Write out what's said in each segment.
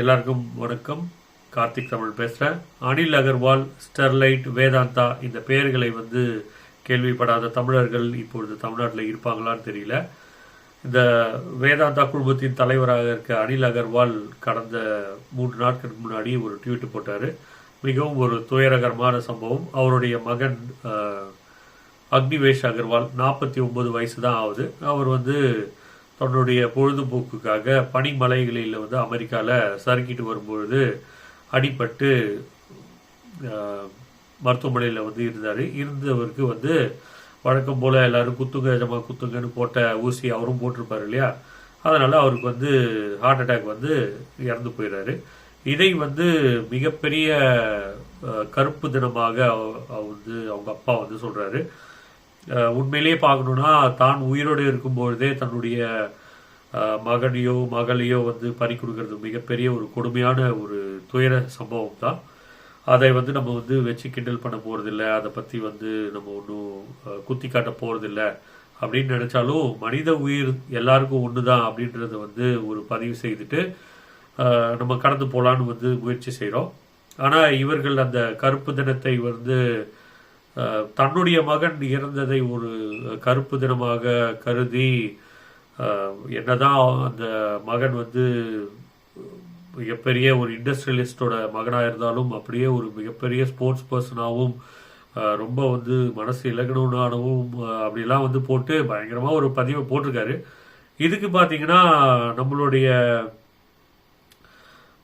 எல்லாருக்கும் வணக்கம். கார்த்திக் தமிழ் பேசுகிறேன் அனில் அகர்வால் ஸ்டெர்லைட் வேதாந்தா இந்த பெயர்களை வந்து கேள்விப்படாத தமிழர்கள் இப்பொழுது தமிழ்நாட்டில் இருப்பாங்களான்னு தெரியல. இந்த வேதாந்தா குழுமத்தின் தலைவராக இருக்க அனில் அகர்வால் கடந்த மூன்று நாட்களுக்கு முன்னாடி ஒரு ட்வீட் போட்டார். மிகவும் ஒரு துயரகரமான சம்பவம். அவருடைய மகன் அக்னிவேஷ் அகர்வால் நாற்பத்தி ஒன்பது வயசு தான் ஆகுது. அவர் வந்து தன்னுடைய பொழுதுபோக்குக்காக பனிமலைகளில் வந்து அமெரிக்காவில் சறுக்கிட்டு வரும்பொழுது அடிபட்டு மருத்துவமனையில் வந்து இருந்தார். இருந்தவருக்கு வந்து வழக்கம் போல் எல்லாரும் குத்துங்க ஜமா குத்துங்கன்னு போட்ட ஊசி அவரும் போட்டிருப்பாரு இல்லையா? அதனால் அவருக்கு வந்து ஹார்ட் அட்டாக் வந்து இறந்து போயிடுறாரு இதை வந்து மிகப்பெரிய கருப்பு தினமாக அவ- வந்து அவங்க அப்பா வந்து சொல்கிறாரு உண்மையிலேயே பார்க்கணும்னா தான் உயிரோடு இருக்கும்பொழுதே தன்னுடைய அஹ், மகனையோ மகளையோ வந்து பறி கொடுக்கறது மிகப்பெரிய ஒரு கொடுமையான ஒரு துயர சம்பவம் தான் அதை வந்து நம்ம வந்து வச்சு கிண்டல் பண்ண போகிறதில்ல அதை பற்றி வந்து நம்ம ஒன்றும் குத்தி காட்ட போகிறதில்ல அப்படின்னு நினச்சாலும் மனித உயிர் எல்லாருக்கும் ஒன்று தான் அப்படின்றத வந்து ஒரு பதிவு செய்துட்டு நம்ம கடந்து போகலான்னு வந்து முயற்சி செய்கிறோம் ஆனால் இவர்கள் அந்த கருப்பு தினத்தை வந்து தன்னுடைய மகன் இறந்ததை ஒரு கருப்பு தினமாக கருதி என்னதான் அந்த மகன் வந்து மிகப்பெரிய ஒரு இண்டஸ்ட்ரியலிஸ்டோட மகனாக இருந்தாலும் அப்படியே ஒரு மிகப்பெரிய ஸ்போர்ட்ஸ் பர்சனாகவும் ரொம்ப வந்து மனசு இலகணுனானவும் அப்படிலாம் வந்து போட்டு பயங்கரமாக ஒரு பதிவை போட்டிருக்காரு. இதுக்கு பார்த்தீங்கன்னா நம்மளுடைய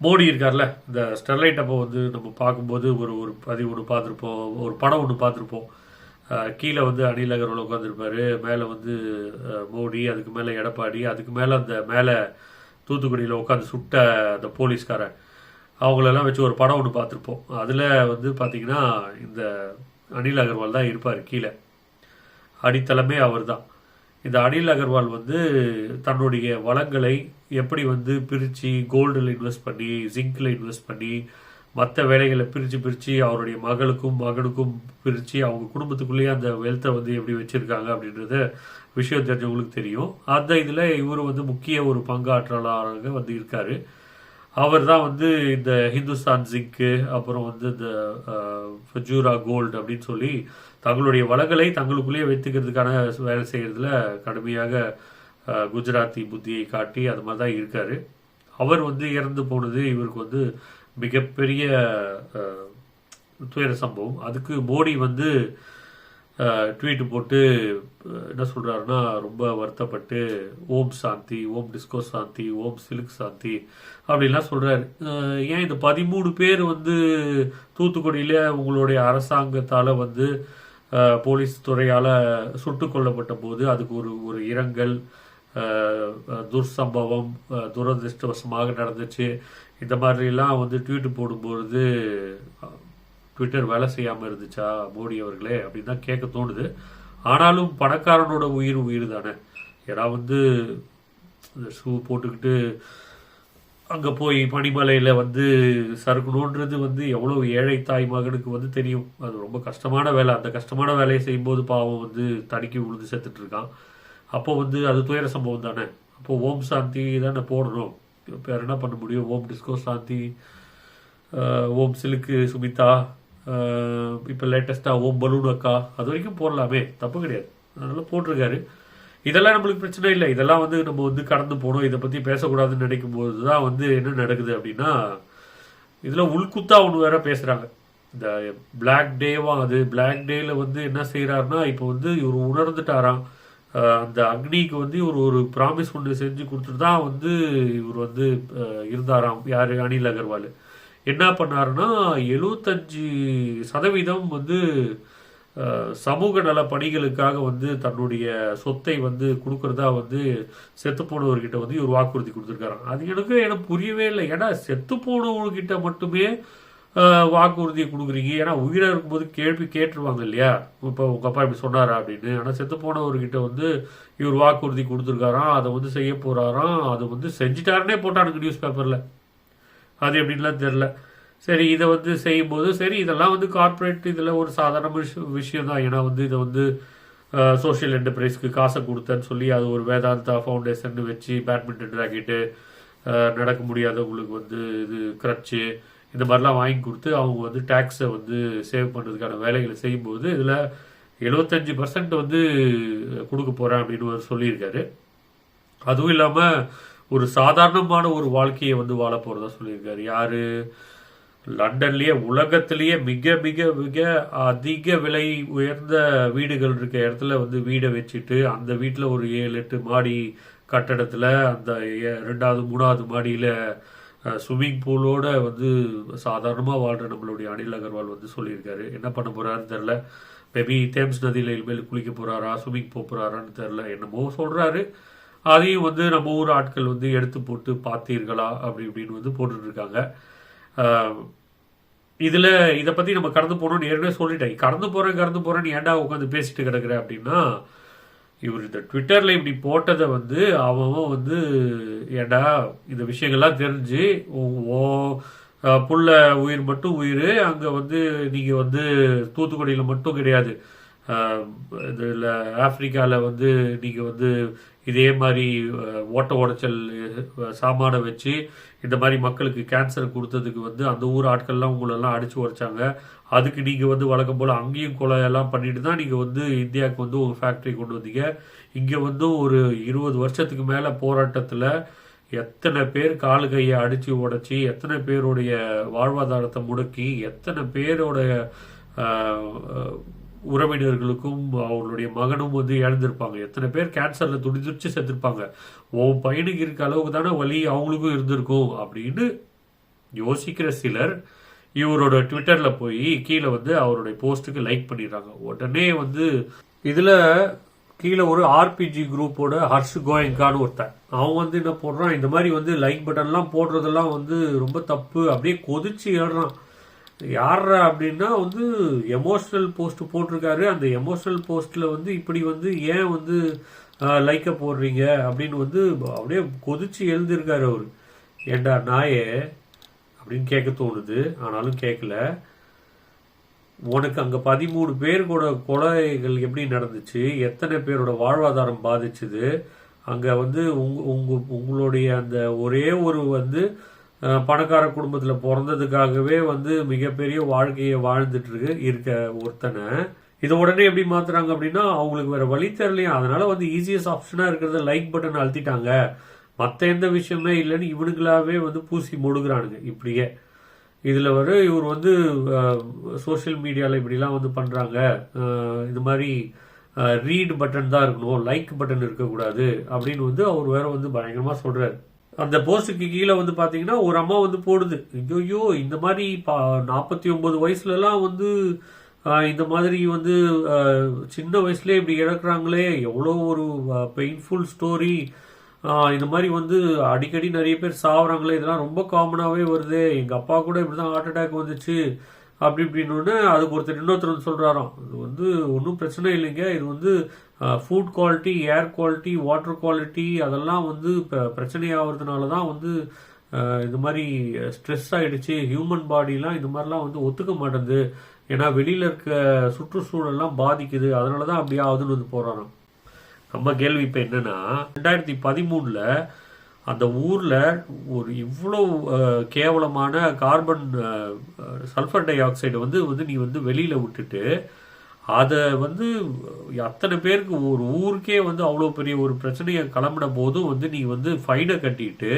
மோடி இருக்கார்ல இந்த ஸ்டெர்லைட் அப்போ வந்து நம்ம பார்க்கும்போது ஒரு ஒரு பதிவு ஒன்று பார்த்துருப்போம் ஒரு படம் ஒன்று பார்த்துருப்போம். கீழே வந்து அனில் அகர்வால் உட்காந்துருப்பாரு மேலே வந்து மோடி அதுக்கு மேலே எடப்பாடி அதுக்கு மேலே அந்த மேலே தூத்துக்குடியில் உட்காந்து சுட்ட அந்த போலீஸ்காரன். அவங்களெல்லாம் வச்சு ஒரு படம் ஒன்று பார்த்துருப்போம். அதில் வந்து பார்த்திங்கன்னா இந்த அனில் அகர்வால் தான் இருப்பார் கீழே. அடித்தளமே அவர்தான். இந்த அனில் அகர்வால் வந்து தன்னுடைய வளங்களை எப்படி வந்து பிரித்து கோல்டில் இன்வெஸ்ட் பண்ணி ஜிங்கில் இன்வெஸ்ட் பண்ணி மற்ற வேலைகளை பிரித்து பிரித்து அவருடைய மகளுக்கும் மகனுக்கும் பிரித்து அவங்க குடும்பத்துக்குள்ளேயே அந்த வெல்த்தை வந்து எப்படி வச்சுருக்காங்க அப்படின்றத விஷயம் தெரிஞ்சவங்களுக்கு தெரியும். அந்த இதில் இவர் வந்து முக்கிய ஒரு பங்காற்றலாக வந்து இருக்கார். அவர் தான் வந்து இந்த ஹிந்துஸ்தான் ஜிங்க்கு அப்புறம் வந்து இந்த ஃபஜூரா கோல்டு அப்படின்னு சொல்லி தங்களுடைய வளங்களை தங்களுக்குள்ளேயே வைத்துக்கிறதுக்கான வேலை செய்கிறதுல கடுமையாக குஜராத்தி புத்தியை காட்டி அது மாதிரி தான் இருக்காரு. அவர் வந்து இறந்து போனது இவருக்கு வந்து மிகப்பெரிய அஹ், துயர சம்பவம். அதுக்கு மோடி வந்து ட்வீட் போட்டு என்ன சொல்றாருன்னா ரொம்ப வருத்தப்பட்டு ஓம் சாந்தி ஓம் டிஸ்கோ சாந்தி ஓம் சிலுக் சாந்தி அப்படின்லாம் சொல்றாரு. ஏன் இந்த பதிமூணு பேர் வந்து தூத்துக்குடியில உங்களுடைய அரசாங்கத்தால வந்து போலீஸ் துறையால சுட்டு கொல்லப்பட்ட போது அதுக்கு ஒரு ஒரு இரங்கல் துர்சம்பவம் துரதிருஷ்டவசமாக துரதிர்ஷ்டவசமாக நடந்துச்சு. இந்த மாதிரிலாம் வந்து ட்வீட் போடும்பொழுது ட்விட்டர் வேலை செய்யாமல் இருந்துச்சா மோடி அவர்களே அப்படின்னு தான் கேட்க தோணுது. ஆனாலும் பணக்காரனோட உயிர் உயிர் தானே. ஏன்னா வந்து இந்த ஷூ போட்டுக்கிட்டு அங்கே போய் பனிமலையில் வந்து சறுக்கணுன்றது வந்து எவ்வளோ ஏழை தாய் மகனுக்கு வந்து தெரியும். அது ரொம்ப கஷ்டமான வேலை. அந்த கஷ்டமான வேலையை செய்யும்போது பாவம் வந்து தடுக்கி விழுந்து செத்துட்ருக்கான் அப்போ வந்து அது துயர சம்பவம் தானே? அப்போ ஓம் சாந்தி தானே போடணும். வேற என்ன பண்ண முடியும்? ஓம் டிஸ்கோ சாந்தி ஓம் சிலுக்கு சுமிதா இப்போ லேட்டஸ்ட்டாக ஓம் பலூன் அக்கா. அது வரைக்கும் போடலாமே. தப்பு கிடையாது. அதனால போட்டிருக்காரு. இதெல்லாம் நம்மளுக்கு பிரச்சனை இல்லை. இதெல்லாம் வந்து நம்ம வந்து கடந்து போகணும். இதை பற்றி பேசக்கூடாதுன்னு நினைக்கும் போது தான் வந்து என்ன நடக்குது அப்படின்னா இதில் உள்குத்தா ஒன்று வேற பேசுகிறாங்க இந்த பிளாக் டேவா அது. பிளாக் டேல வந்து என்ன செய்கிறாருன்னா இப்போ வந்து இவர் உணர்ந்துட்டாராம். அந்த அக்னிக்கு வந்து இவர் ஒரு ப்ராமிஸ் ஒன்று செஞ்சு கொடுத்துட்டு தான் வந்து இவர் வந்து இருந்தாராம். யார்? அனில் அகர்வால். என்ன பண்ணாருன்னா எழுபத்தஞ்சு சதவீதம் வந்து சமூக நல பணிகளுக்காக வந்து தன்னுடைய சொத்தை வந்து கொடுக்கறதா வந்து செத்து போனவர்கிட்ட வந்து இவர் வாக்குறுதி கொடுத்துருக்காராம். அது எனக்கு எனக்கு புரியவே இல்லை. ஏன்னா செத்து போனவர்கிட்ட மட்டுமே வாக்குறுதியை கொடுக்குறீங்க. ஏன்னா உயிராக இருக்கும்போது கேள்வி கேட்டுருவாங்க இல்லையா? இப்போ உங்கள் அப்பா இப்படி சொன்னாரா அப்படின்னு. ஆனால் செத்து போனவர்கிட்ட வந்து இவர் வாக்குறுதி கொடுத்துருக்காராம் அதை வந்து செய்ய போறாராம் அதை வந்து செஞ்சுட்டாருன்னே போட்டானுங்க நியூஸ் பேப்பரில் அது எப்படின்லாம் தெரில சரி இதை வந்து செய்யும்போது சரி இதெல்லாம் வந்து கார்ப்பரேட் இதில் ஒரு சாதாரண விஷயம் விஷயம் தான் ஏன்னா வந்து இதை வந்து சோஷியல் என்டர்பிரைஸ்க்கு காசை கொடுத்தேன்னு சொல்லி அது ஒரு வேதாந்தா ஃபவுண்டேஷன் வச்சு பேட்மிண்டன் ராக்கெட்டு நடக்க முடியாதவங்களுக்கு வந்து இது கிரச்சு இந்த மாதிரிலாம் வாங்கி கொடுத்து அவங்க வந்து டேக்ஸை வந்து சேவ் பண்ணுறதுக்கான வேலைகளை செய்யும்போது இதில் எழுபத்தஞ்சு பர்சன்ட் வந்து கொடுக்க போகிறேன் அப்படின்னு சொல்லியிருக்காரு. அதுவும் இல்லாமல் ஒரு சாதாரணமான ஒரு வாழ்க்கையை வந்து வாழ போகிறதா சொல்லியிருக்காரு. யார்? லண்டன்லேயே உலகத்திலேயே மிக மிக மிக அதிக விலை உயர்ந்த வீடுகள் இருக்க இடத்துல வந்து வீடை வச்சுட்டு அந்த வீட்டில் ஒரு ஏழு எட்டு மாடி கட்டடத்தில் அந்த ஏ- ரெண்டாவது மூணாவது மாடியில் ஸ்விம்மிங் பூலோட வந்து சாதாரணமாக வாழ்கிற நம்மளுடைய அனில் அகர்வால் வந்து சொல்லியிருக்காரு. என்ன பண்ண போறாருன்னு தெரில மேபி தேம்ஸ் நதியில் இனிமேல் குளிக்க போறாரா ஸ்விம்மிங் போக தெரில என்னமோ சொல்றாரு. அதையும் வந்து நம்ம ஊர் ஆட்கள் வந்து எடுத்து போட்டு பார்த்தீர்களா அப்படி இப்படின்னு வந்து போட்டுட்டு இருக்காங்க இதில் இதை பற்றி நம்ம கடந்து போனோம்னு ஏற்கனவே சொல்லிட்டேன். கடந்து போகிறேன் கடந்து போகிறேன் நீ ஏன்டா உட்காந்து பேசிட்டு கிடக்குற அப்படின்னா இவர் இந்த ட்விட்டரில் இப்படி போட்டதை வந்து அவன் வந்து ஏடா இந்த விஷயங்கள்லாம் தெரிஞ்சு ஓ புள்ள உயிர் மட்டும் உயிர் அங்க வந்து நீங்க வந்து தூத்துக்குடியில மட்டும் கிடையாது. இதில் ஆப்ரிக்காவில் வந்து நீங்கள் வந்து இதே மாதிரி ஓட்ட உடைச்சல் சாமானை வச்சு இந்த மாதிரி மக்களுக்கு கேன்சர் கொடுத்ததுக்கு வந்து அந்த ஊர் ஆட்கள்லாம் உங்களெல்லாம் அடித்து உடைச்சாங்க. அதுக்கு நீங்கள் வந்து வழக்கம் போல் அங்கேயும் கொலையெல்லாம் பண்ணிட்டு தான் நீங்கள் வந்து இந்தியாவுக்கு வந்து ஒரு ஃபேக்ட்ரி கொண்டு வந்தீங்க. இங்கே வந்து ஒரு இருபது வருஷத்துக்கு மேலே போராட்டத்தில் எத்தனை பேர் காலு கையை அடித்து உடைச்சி எத்தனை பேருடைய வாழ்வாதாரத்தை முடக்கி எத்தனை பேரோடைய உறவினர்களுக்கும் அவர்களுடைய மகனும் வந்து இழந்திருப்பாங்க. எத்தனை பேர் கேன்சரில் துடிதுடிச்சு செத்துருப்பாங்க. உன் பையனுக்கு இருக்க அளவுக்கு தானே வலி அவங்களுக்கும் இருந்திருக்கும் அப்படின்னு யோசிக்கிற சிலர் இவரோட ட்விட்டரில் போய் கீழே வந்து அவருடைய போஸ்ட்டுக்கு லைக் பண்ணிடுறாங்க. உடனே வந்து இதில் கீழே ஒரு ஆர்பிஜி குரூப்போட ஹர்ஷ் கோயங்கான்னு ஒருத்தன். அவன் வந்து என்ன போடுறான்? இந்த மாதிரி வந்து லைக் பட்டன்லாம் போடுறதெல்லாம் வந்து ரொம்ப தப்பு. அப்படியே கொதிச்சு ஏடுறான் யாரா அப்படின்னா வந்து எமோஷ்னல் போஸ்ட் போட்டிருக்காரு. அந்த எமோஷனல் போஸ்ட்ல வந்து இப்படி வந்து ஏன் வந்து லைக்க போடுறீங்க அப்படின்னு வந்து அப்படியே கொதிச்சு எழுந்திருக்காரு அவர். ஏண்டா நாயே அப்படின்னு கேட்க தோணுது. ஆனாலும் கேட்கல. உனக்கு அங்க பதிமூணு பேர் கூட கொலைகள் எப்படி நடந்துச்சு? எத்தனை பேரோட வாழ்வாதாரம் பாதிச்சுது? அங்க வந்து உங்க உங்க உங்களுடைய அந்த ஒரே ஒரு வந்து பணக்கார குடும்பத்தில் பிறந்ததுக்காகவே வந்து மிகப்பெரிய வாழ்க்கையை வாழ்ந்துட்டு இருக்கு இருக்க ஒருத்தனை. இதை உடனே எப்படி மாத்துறாங்க அப்படின்னா அவங்களுக்கு வேற வழி தெரியலையா? அதனால வந்து ஈஸியஸ்ட் ஆப்ஷனா இருக்கிறத லைக் பட்டன் அழுத்திட்டாங்க. மற்ற எந்த விஷயமே இல்லைன்னு இவனுங்களாவே வந்து பூசி முடுகிறானுங்க இப்படியே. இதில் வர இவர் வந்து சோஷியல் மீடியாவில் இப்படிலாம் வந்து பண்ணுறாங்க இது மாதிரி ரீட் பட்டன் தான் இருக்கணும். லைக் பட்டன் இருக்கக்கூடாது அப்படின்னு வந்து அவர் வேற வந்து பயங்கரமாக சொல்கிறார் அந்த போஸ்டுக்கு கீழே வந்து பார்த்தீங்கன்னா ஒரு அம்மா வந்து போடுது. ஐயோ இந்த மாதிரி நாற்பத்தி ஒன்பது வயசுலலாம் வந்து இந்த மாதிரி வந்து சின்ன வயசுலேயே இப்படி இழக்கிறாங்களே எவ்வளோ ஒரு பெயின்ஃபுல் ஸ்டோரி இந்த மாதிரி வந்து அடிக்கடி நிறைய பேர் சாவுறாங்களே. இதெல்லாம் ரொம்ப காமனாகவே வருது. எங்கள் அப்பா கூட இப்படி தான் ஹார்ட் அட்டாக் வந்துச்சு. அப்படி இப்படின்னு அதுக்கு ஒருத்தர் இன்னொருத்தர் வந்து சொல்கிறாராம் இது வந்து ஒன்றும் பிரச்சனை இல்லைங்க. இது வந்து food quality air quality water quality அதெல்லாம் வந்து இப்போ பிரச்சனையாகிறதுனால தான் வந்து இது மாதிரி ஸ்ட்ரெஸ் ஆகிடுச்சு ஹியூமன் பாடிலாம் இது மாதிரிலாம் வந்து ஒத்துக்க மாட்டேங்குது. ஏன்னா வெளியில் இருக்க சுற்றுச்சூழல்லாம் பாதிக்குது. அதனால தான் அப்படி ஆகுதுன்னு வந்து போகிறாராம் நம்ம கேள்வி இப்போ என்னென்னா ரெண்டாயிரத்தி பதிமூணுல அந்த ஊரில் ஒரு இவ்வளோ கேவலமான கார்பன் சல்ஃபர் டை ஆக்சைடு வந்து வந்து நீ வந்து வெளியில் விட்டுட்டு அதை வந்து அத்தனை பேருக்கு ஒரு ஊருக்கே வந்து அவ்வளோ பெரிய ஒரு பிரச்சனையை கிளம்பின போதும் வந்து நீ வந்து ஃபைனை கட்டிட்டு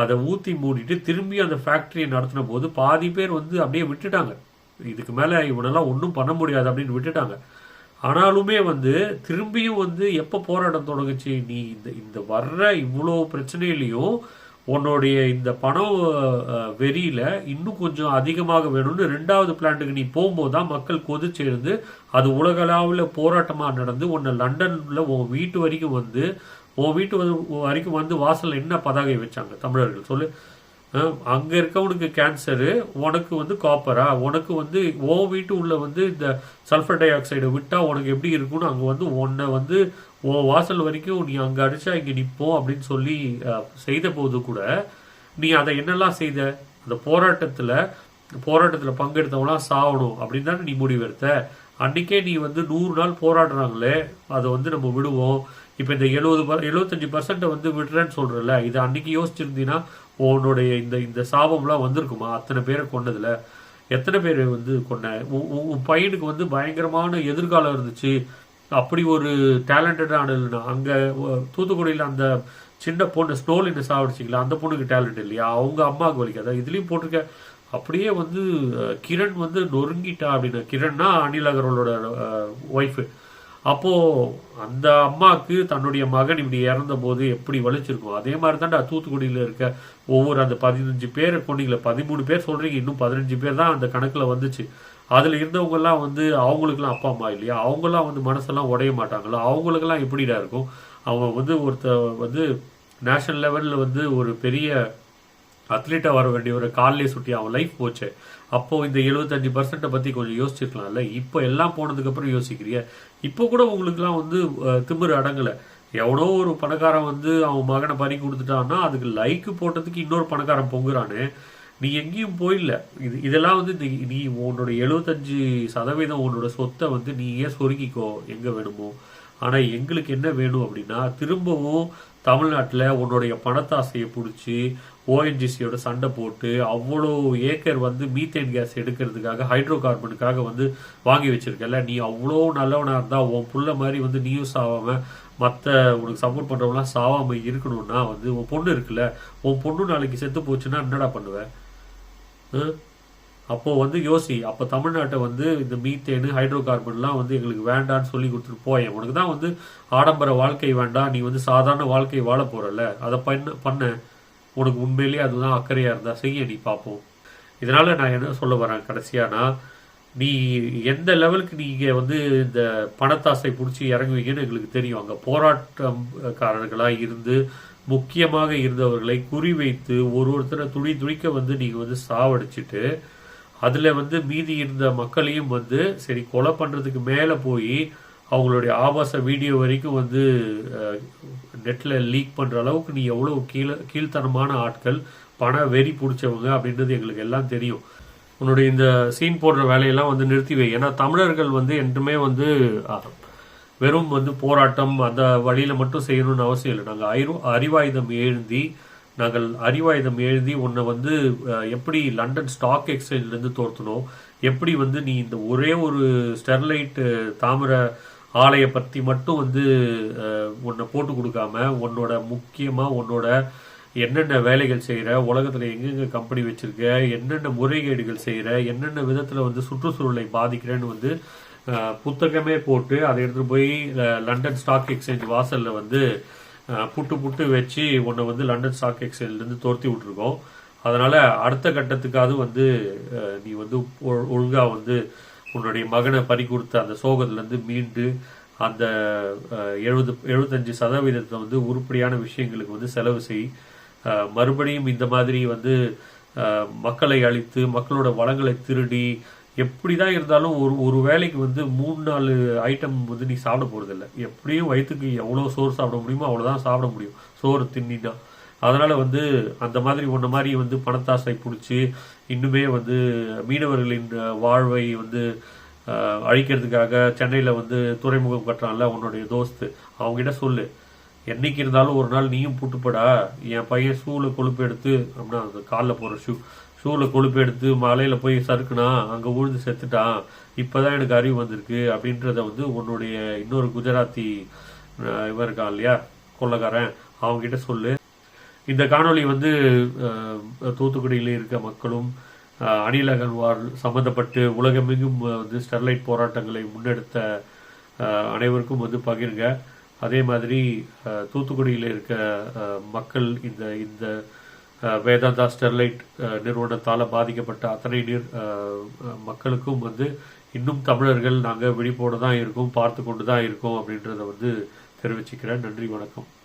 அதை ஊற்றி மூடிட்டு திரும்பி அந்த ஃபேக்ட்ரியை நடத்தின போது பாதி பேர் வந்து அப்படியே விட்டுட்டாங்க. இதுக்கு மேலே இவனெல்லாம் ஒன்றும் பண்ண முடியாது அப்படின்னு விட்டுட்டாங்க. ஆனாலுமே வந்து திரும்பியும் வந்து எப்போ போராட்டம் தொடங்குச்சு? நீ இந்த இந்த வர்ற இவ்வளோ பிரச்சனையிலையும் உன்னுடைய இந்த பணம் வெறியில் இன்னும் கொஞ்சம் அதிகமாக வேணும்னு ரெண்டாவது பிளான்ட்டுக்கு நீ போகும்போது தான் மக்கள் கொதிச்சேர்ந்து அது உலகளாவில் போராட்டமாக நடந்து உன்னை லண்டனில் உன் வீட்டு வரைக்கும் வந்து உன் வீட்டு வரைக்கும் வந்து வாசலில் என்ன பதாகை வச்சாங்க? தமிழர்கள் சொல்லு. அங்க இருக்கவனுக்கு கேன்சரு உனக்கு வந்து காப்பரா உனக்கு வந்து ஓ வீட்டு உள்ள வந்து இந்த சல்ஃபர் டை ஆக்சைடை விட்டா உனக்கு எப்படி இருக்கும்னு அங்க வந்து உன்னை வந்து ஓ வாசல் வரைக்கும் நீ அங்க அடிச்சா இங்க நிப்போம் அப்படின்னு சொல்லி செய்த போது கூட நீ அதை என்னெல்லாம் செய்த? அந்த போராட்டத்துல போராட்டத்துல பங்கெடுத்தவங்களாம் சாவணும் அப்படின்னு தானே நீ முடிவெடுத்த. அன்னைக்கே நீ வந்து நூறு நாள் போராடுறாங்களே அதை வந்து நம்ம விடுவோம். இப்ப இந்த எழுபது எழுபத்தஞ்சு பர்சன்ட் வந்து விடுறேன்னு சொல்றல இதை அன்னைக்கு யோசிச்சிருந்தீங்கன்னா உன்னுடைய இந்த இந்த சாபம்லாம் வந்திருக்குமா? அத்தனை பேரை கொண்டதுல எத்தனை பேர் வந்து கொன்ன? உன் உன் பையனுக்கு வந்து பயங்கரமான எதிர்காலம் இருந்துச்சு. அப்படி ஒரு டேலண்டடான அங்க ஒ- தூத்துக்குடியில அந்த சின்ன பொண்ணு ஸ்னோலின்னு சாப்பிடுச்சிங்களா அந்த பொண்ணுக்கு டேலண்ட் இல்லையா? அவங்க அம்மாவுக்கு வலிக்காதா இதுலயும் போட்டிருக்க. அப்படியே வந்து கிரண் வந்து நொறுங்கிட்டா அப்படின்னு. கிரண்னா அனில் அகர்வாலோட ஒய்ஃபு அப்போ அந்த அம்மாவுக்கு தன்னுடைய மகன் இப்படி இறந்த போது எப்படி வலிச்சிருக்கும்? அதே மாதிரி தான்டா தூத்துக்குடியில் இருக்க ஒவ்வொரு அந்த பதினஞ்சு பேர் கொண்டீங்களே பதிமூணு பேர் சொல்றீங்க இன்னும் பதினஞ்சு பேர் தான் அந்த கணக்குல வந்துச்சு. அதுல இருந்தவங்கெல்லாம் வந்து அவங்களுக்குலாம் அப்பா அம்மா இல்லையா? அவங்கெல்லாம் வந்து மனசெல்லாம் உடைய மாட்டாங்களோ? அவங்களுக்கெல்லாம் எப்படிடா இருக்கும்? அவன் வந்து ஒருத்த வந்து நேஷனல் லெவலில் வந்து ஒரு பெரிய அத்லீட்டா வர வேண்டிய ஒரு காலிலே சுட்டி அவன் லைஃப் போச்சு. அப்போ இந்த எழுபத்தஞ்சு பர்சன்ட்டை பத்தி கொஞ்சம் யோசிச்சிருக்கலாம்ல? இப்போ எல்லாம் போனதுக்கு அப்புறம் யோசிக்கிறிய? இப்போ கூட உங்களுக்குலாம் வந்து திமிர் அடங்கல. எவனோ ஒரு பணக்காரன் வந்து அவன் மகனை பறி கொடுத்துட்டான்னா அதுக்கு லைக்கு போட்டதுக்கு இன்னொரு பணக்காரன் பொங்குறானு. நீ எங்கேயும் போயில்ல. இது இதெல்லாம் வந்து நீ நீ உன்னோட எழுபத்தஞ்சு சதவீதம் உன்னோட சொத்தை வந்து நீ ஏன் சொருக்கிக்கோ? எங்க வேணுமோ? ஆனா எங்களுக்கு என்ன வேணும் அப்படின்னா திரும்பவும் தமிழ்நாட்டுல உன்னுடைய பணத்தாசையை பிடிச்சி ஓஎன்ஜிசியோட சண்டை போட்டு அவ்வளோ ஏக்கர் வந்து மீத்தேன் கேஸ் எடுக்கிறதுக்காக ஹைட்ரோ கார்பனுக்காக வந்து வாங்கி வச்சிருக்கல நீ அவ்வளோ நல்லவனா இருந்தா உன் புள்ள மாதிரி வந்து நீயும் சாவாம மற்ற உனக்கு சப்போர்ட் பண்றவங்களாம் சாவாம இருக்கணும்னா வந்து உன் பொண்ணு இருக்குல்ல உன் பொண்ணு நாளைக்கு செத்து போச்சுன்னா என்னடா பண்ணுவேன் ஹம்? அப்போ வந்து யோசி அப்போ தமிழ்நாட்டை வந்து இந்த மீத்தேனு ஹைட்ரோ கார்பன்லாம் வந்து எங்களுக்கு வேண்டான்னு சொல்லி கொடுத்துட்டு போயேன். உனக்கு தான் வந்து ஆடம்பர வாழ்க்கை வேண்டாம். நீ வந்து சாதாரண வாழ்க்கை வாழ போறல அதை பண்ண பண்ண. உனக்கு உண்மையிலேயே அதுதான் அக்கறையாக இருந்தால் செய்ய நீ பார்ப்போம் இதனால் நான் என்ன சொல்ல வரேன் கடைசியானா நீ எந்த லெவலுக்கு நீங்கள் வந்து இந்த பணத்தாசை பிடிச்சி இறங்குவீங்கன்னு எங்களுக்கு தெரியும். அங்க போராட்டக்காரர்களா இருந்து முக்கியமாக இருந்தவர்களை குறிவைத்து ஒரு ஒருத்தரை துணி துணிக்க வந்து நீங்கள் வந்து சாவடிச்சிட்டு அதில் வந்து மீதி இருந்த மக்களையும் வந்து சரி கொலை பண்ணுறதுக்கு மேலே போய் அவங்களுடைய ஆபாச வீடியோ வரைக்கும் வந்து நெட்ல லீக் பண்ற அளவுக்கு நீ எவ்வளவு கீழ கீழ்த்தனமான ஆட்கள் பண வெறி பிடிச்சவங்க அப்படின்றது எங்களுக்கு எல்லாம் தெரியும். உன்னுடைய இந்த சீன் போடுற வேலையெல்லாம் வந்து நிறுத்தி வை. ஏன்னா தமிழர்கள் வந்து என்றுமே வந்து வெறும் வந்து போராட்டம் அந்த வழியில மட்டும் செய்யணும்னு அவசியம் இல்லை. நாங்கள் அறிவு அறிவாயுதம் எழுதி நாங்கள் அறிவாயுதம் எழுதி உன்னை வந்து அஹ், எப்படி லண்டன் ஸ்டாக் எக்ஸ்சேஞ்சிலேருந்து இருந்து எப்படி வந்து நீ இந்த ஒரே ஒரு ஸ்டெர்லைட் தாமிர ஆலையை பற்றி மட்டும் வந்து உன்னை போட்டு கொடுக்காம உன்னோட முக்கியமாக உன்னோட என்னென்ன வேலைகள் செய்கிற உலகத்தில் எங்கெங்க கம்பெனி வச்சுருக்க என்னென்ன முறைகேடுகள் செய்கிற என்னென்ன விதத்தில் வந்து சுற்றுச்சூழலை பாதிக்கிறேன்னு வந்து புத்தகமே போட்டு அதை எடுத்துகிட்டு போய் லண்டன் ஸ்டாக் எக்ஸ்சேஞ்ச் வாசலில் வந்து புட்டு புட்டு வச்சு உன்னை வந்து லண்டன் ஸ்டாக் எக்ஸ்சேஞ்ச்ல இருந்து துரத்தி அதனால் அடுத்த கட்டத்துக்காவது வந்து நீ வந்து ஒ- வந்து உன்னுடைய மகனை பறி கொடுத்த அந்த சோகத்துல இருந்து மீண்டு அந்த எழுபது எழுபத்தஞ்சு சதவீதத்தை வந்து உருப்படியான விஷயங்களுக்கு வந்து செலவு செய். மறுபடியும் இந்த மாதிரி வந்து மக்களை அழித்து மக்களோட வளங்களை திருடி எப்படிதான் இருந்தாலும் ஒரு ஒரு வேலைக்கு வந்து மூணு நாலு ஐட்டம் வந்து நீ சாப்பிட போறதில்லை. எப்படியும் வயிற்றுக்கு எவ்வளவு சோறு சாப்பிட முடியுமோ அவ்வளவுதான் சாப்பிட முடியும். சோறு தின்னிதான். அதனால் வந்து அந்த மாதிரி ஒன்று மாதிரி வந்து பணத்தாசை பிடிச்சி இன்னுமே வந்து மீனவர்களின் வாழ்வை வந்து அழிக்கிறதுக்காக சென்னையில் வந்து துறைமுகம் கட்டுறான்ல உன்னுடைய தோஸ்து. அவங்ககிட்ட சொல்லு. என்னைக்கு இருந்தாலும் ஒரு நாள் நீயும் புட்டுப்படா. என் பையன் ஷூவில் கொழுப்பு எடுத்து அப்படின்னா அந்த காலில் போகிற ஷூ ஷூவில் கொழுப்பு எடுத்து மலையில் போய் சறுக்குனா அங்கே உழுந்து செத்துட்டான். இப்போ தான் எனக்கு அறிவு வந்திருக்கு அப்படின்றத வந்து உன்னுடைய இன்னொரு குஜராத்தி இவன் இருக்கான் இல்லையா கொள்ளக்காரன். அவங்க கிட்ட சொல்லு. இந்த காணொளி வந்து தூத்துக்குடியில் இருக்க மக்களும் அஹ், அனில் அகர்வால் சம்பந்தப்பட்டு உலகமெங்கும் வந்து ஸ்டெர்லைட் போராட்டங்களை முன்னெடுத்த அனைவருக்கும் வந்து பகிர்ங்க அதே மாதிரி தூத்துக்குடியில் இருக்க மக்கள் இந்த இந்த வேதாந்தா ஸ்டெர்லைட் நிறுவனத்தால் பாதிக்கப்பட்ட அத்தனை நீர் மக்களுக்கும் வந்து இன்னும் தமிழர்கள் நாங்கள் விழிப்போடு தான் இருக்கோம் பார்த்து கொண்டு தான் இருக்கோம் அப்படின்றத வந்து தெரிவிச்சுக்கிறேன். நன்றி வணக்கம்.